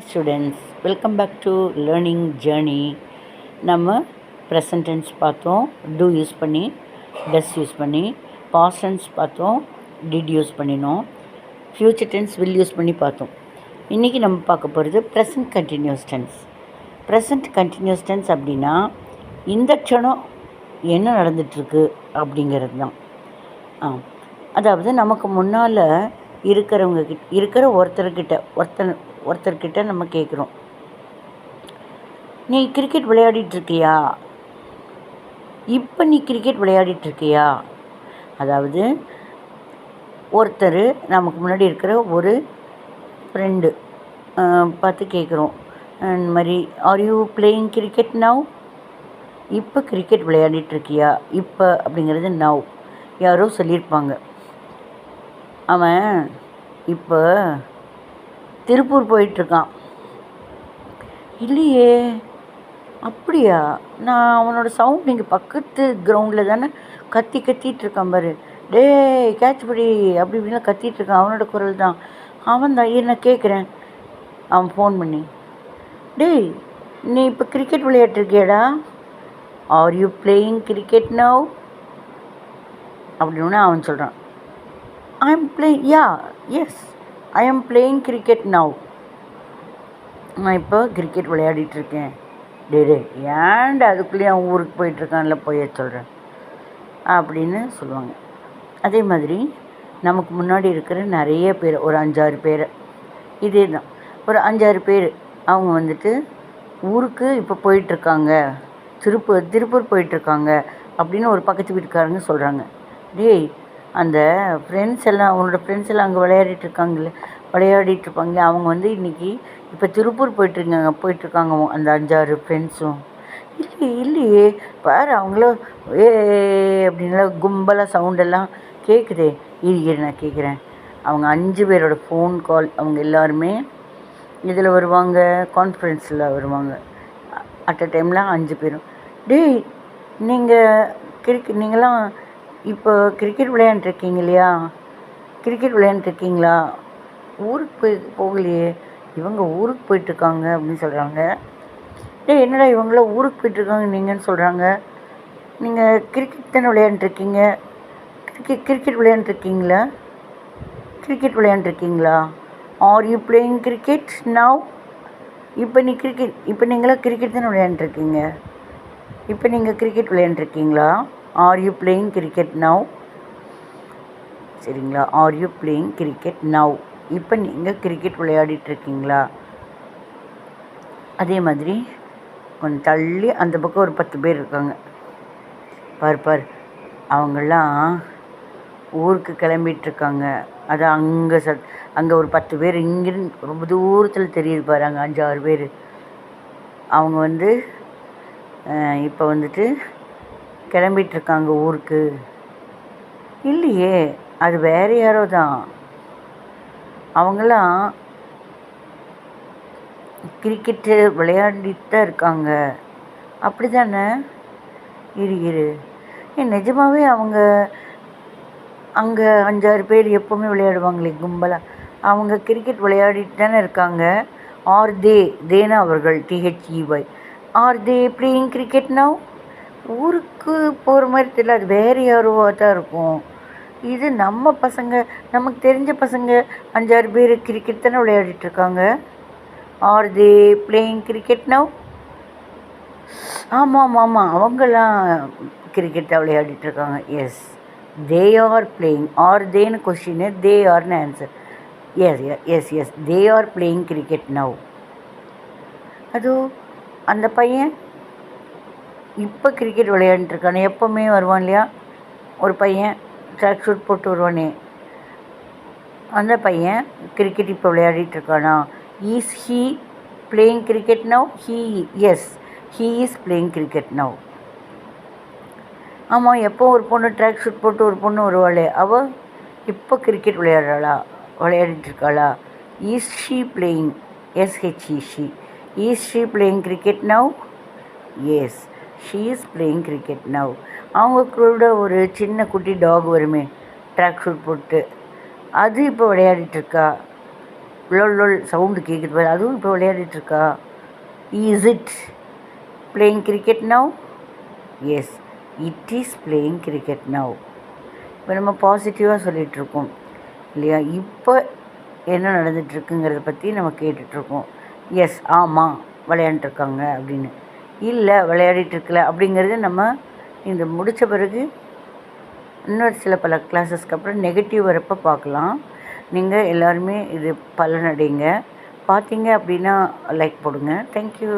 Students welcome back to learning journey நம்ம present tense பார்த்தோம். Do use பண்ணி does use பண்ணி பாஸ்ட் டென்ஸ் பார்த்தோம். டிட் யூஸ் பண்ணினோம். ஃப்யூச்சர் டென்ஸ் வில் யூஸ் பண்ணி பார்த்தோம். இன்றைக்கி நம்ம பார்க்க போகிறது present continuous tense present continuous tense அப்படின்னா இந்த க்ஷணம் என்ன நடந்துகிட்ருக்கு அப்படிங்கிறது தான். ஆ அதாவது நமக்கு முன்னால் இருக்கிறவங்க கிட்ட இருக்கிற ஒருத்தர்கிட்ட ஒருத்தர் ஒருத்தர்கிட்ட நம்ம கேட்குறோம் நீ கிரிக்கெட் விளையாடிட்டு இருக்கியா இப்போ நீ கிரிக்கெட் விளையாடிட்டு இருக்கியா அதாவது ஒருத்தர் நமக்கு முன்னாடி இருக்கிற ஒரு ஃப்ரெண்டு பார்த்து கேட்குறோம் இந்த மாதிரி are you playing cricket now இப்போ கிரிக்கெட் விளையாடிட்டு இருக்கியா இப்போ அப்படிங்கிறது நவ் யாரோ சொல்லியிருப்பாங்க. அவன் இப்போ திருப்பூர் போயிட்டுருக்கான். இல்லையே அப்படியா? நான் அவனோட சவுண்ட் இங்கே பக்கத்து கிரவுண்டில் தானே கத்தி கத்திட்டு இருக்கான் பாரு. டேய் கேட்ச் படி அப்படி இப்படிலாம் கத்திட்டு இருக்கான் அவனோட குரல் தான். அவன் தான் என்ன கேட்குறேன் அவன் ஃபோன் பண்ணி. டேய் நீ இப்போ cricket விளையாட்டுருக்கியடா are you playing cricket now அப்படின்னு அவன் சொல்கிறான் I am play yeah yes I am playing cricket now நான் இப்போ கிரிக்கெட் விளையாடிட்டுருக்கேன். டே டே ஏன்டா அதுக்குள்ளேயே அவன் ஊருக்கு போயிட்டுருக்கான்ல போய சொல்கிறேன் அப்படின்னு சொல்லுவாங்க. அதே மாதிரி நமக்கு முன்னாடி இருக்கிற நிறைய பேர் ஒரு அஞ்சாறு பேர் இதே தான். ஒரு அஞ்சாறு பேர் அவங்க வந்துட்டு ஊருக்கு இப்போ போயிட்டுருக்காங்க. திருப்பூர் திருப்பூர் போயிட்டுருக்காங்க அப்படின்னு ஒரு பக்கத்து வீட்டுக்காரங்க சொல்கிறாங்க டேய் அந்த ஃப்ரெண்ட்ஸ் எல்லாம் அவங்களோட ஃப்ரெண்ட்ஸ் எல்லாம் அங்கே விளையாடிட்டு இருக்காங்கல்ல விளையாடிட்டு இருப்பாங்க. அவங்க வந்து இன்றைக்கி இப்போ திருப்பூர் போயிட்டுருக்காங்க போயிட்டுருக்காங்க அந்த அஞ்சாறு ஃப்ரெண்ட்ஸும் இல்லையே இல்லையே பாரு அவங்களும் ஏ அப்படின்லாம் கும்பலாக சவுண்டெல்லாம் கேட்குதே இரு நான் கேட்குறேன் அவங்க அஞ்சு பேரோட ஃபோன் கால் அவங்க எல்லாருமே இதில் வருவாங்க கான்ஃபரன்ஸில் வருவாங்க. அட் அ டைமில் அஞ்சு பேரும். டேய் நீங்கள் கிரிக்கெட் நீங்களாம் இப்போ கிரிக்கெட் விளையாண்டுருக்கீங்க இல்லையா கிரிக்கெட் விளையாண்டுருக்கீங்களா? ஊருக்கு போய் போகலையே. இவங்க ஊருக்கு போயிட்டுருக்காங்க அப்படின்னு சொல்கிறாங்க ஏ என்னடா இவங்களாம் ஊருக்கு போயிட்டுருக்காங்க நீங்கன்னு சொல்கிறாங்க நீங்கள் கிரிக்கெட் தானே விளையாண்டுருக்கீங்க? கிரிக்கெட் கிரிக்கெட் விளையாண்டுருக்கீங்களா? Cricket விளையாண்டுருக்கீங்களா? Are you playing cricket now இப்போ நீ கிரிக்கெட் இப்போ நீங்களாம் கிரிக்கெட் தானே விளையாண்டுருக்கீங்க. இப்போ நீங்கள் cricket விளையாண்டுருக்கீங்களா? Are you playing cricket now சரிங்களா? Are you playing cricket now இப்போ நீங்கள் கிரிக்கெட் விளையாடிட்டுருக்கீங்களா அதே மாதிரி கொஞ்சம் தள்ளி அந்த பக்கம் ஒரு பத்து பேர் இருக்காங்க. பார் பார். அவங்கெல்லாம் ஊருக்கு கிளம்பிட்டுருக்காங்க அது அங்கே சத் அங்கே ஒரு பத்து பேர் இங்கிருந்து ரொம்ப தூரத்தில் தெரியுது பாரு. அங்கே அஞ்சு ஆறு பேர். அவங்க வந்து இப்போ வந்துட்டு கிளம்பிட்டுருக்காங்க ஊருக்கு. இல்லையே அது வேறு யாரோ தான் அவங்களாம் கிரிக்கெட்டு விளையாடிட்டு தான் இருக்காங்க. அப்படி தானே இரு இரு. ஏன் நிஜமாகவே அவங்க அங்கே அஞ்சாறு பேர் எப்போவுமே விளையாடுவாங்களே கும்பலாக அவங்க கிரிக்கெட் விளையாடிட்டு தானே இருக்காங்க. ஆர் தே தேனா அவர்கள் T H E Y are they playing cricket now? ஊருக்கு போகிற மாதிரி தெரியல. அது வேறு யாரோவாக தான் இருக்கும். இது நம்ம பசங்க நமக்கு தெரிஞ்ச பசங்க அஞ்சாறு பேர் கிரிக்கெட் தானே விளையாடிட்டுருக்காங்க are they playing cricket now ஆமாம் ஆமாம் ஆமாம் அவங்களாம் கிரிக்கெட் தான் விளையாடிட்டுருக்காங்க yes they are playing are தேன்னு கொஷின்னு they ஆர்னு answer yes yes yes they are playing cricket now அதோ அந்த பையன் இப்போ கிரிக்கெட் விளையாண்டுருக்கானே. எப்போவுமே வருவான் இல்லையா? ஒரு பையன் ட்ராக் ஷூட் போட்டு வருவானே. அந்த பையன் கிரிக்கெட் இப்போ விளையாடிட்டுருக்கானா? Is he playing cricket now he yes he is playing cricket now ஆமாம் எப்போ ஒரு பொண்ணு ட்ராக் ஷூட் போட்டு ஒரு பொண்ணு வருவாளே? அவள் இப்போ கிரிக்கெட் விளையாடுறாளா? விளையாடிட்டுருக்காளா? Is she playing S H E she is she playing cricket now yes she is playing cricket now அவங்க கூட ஒரு சின்ன குட்டி டாக் வருமே. ட்ராக் ஷூட் போட்டு. அது இப்போ விளையாடிட்டுருக்கா லொல் லொல் சவுண்டு கேட்குது பாரு. அதுவும் இப்போ விளையாடிட்டு இருக்கா? Is it playing cricket now yes it is playing cricket now இப்போ நம்ம பாசிட்டிவாக சொல்லிகிட்ருக்கோம் இல்லையா? இப்போ என்ன நடந்துகிட்ருக்குங்கிறத பற்றி நம்ம கேட்டுட்ருக்கோம் எஸ் ஆமாம் விளையாண்டுருக்காங்க அப்படின்னு. இல்லை விளையாடிட்டு இருக்கல அப்படிங்கிறது நம்ம இந்த முடித்த பிறகு இன்னொரு சில பல கிளாஸஸ்க்கு அப்புறம் நெகட்டிவ் வரப்போ பார்க்கலாம். நீங்கள் எல்லாருமே இது பலனடைங்க. பார்த்தீங்க அப்படின்னா லைக் போடுங்க. தேங்க்யூ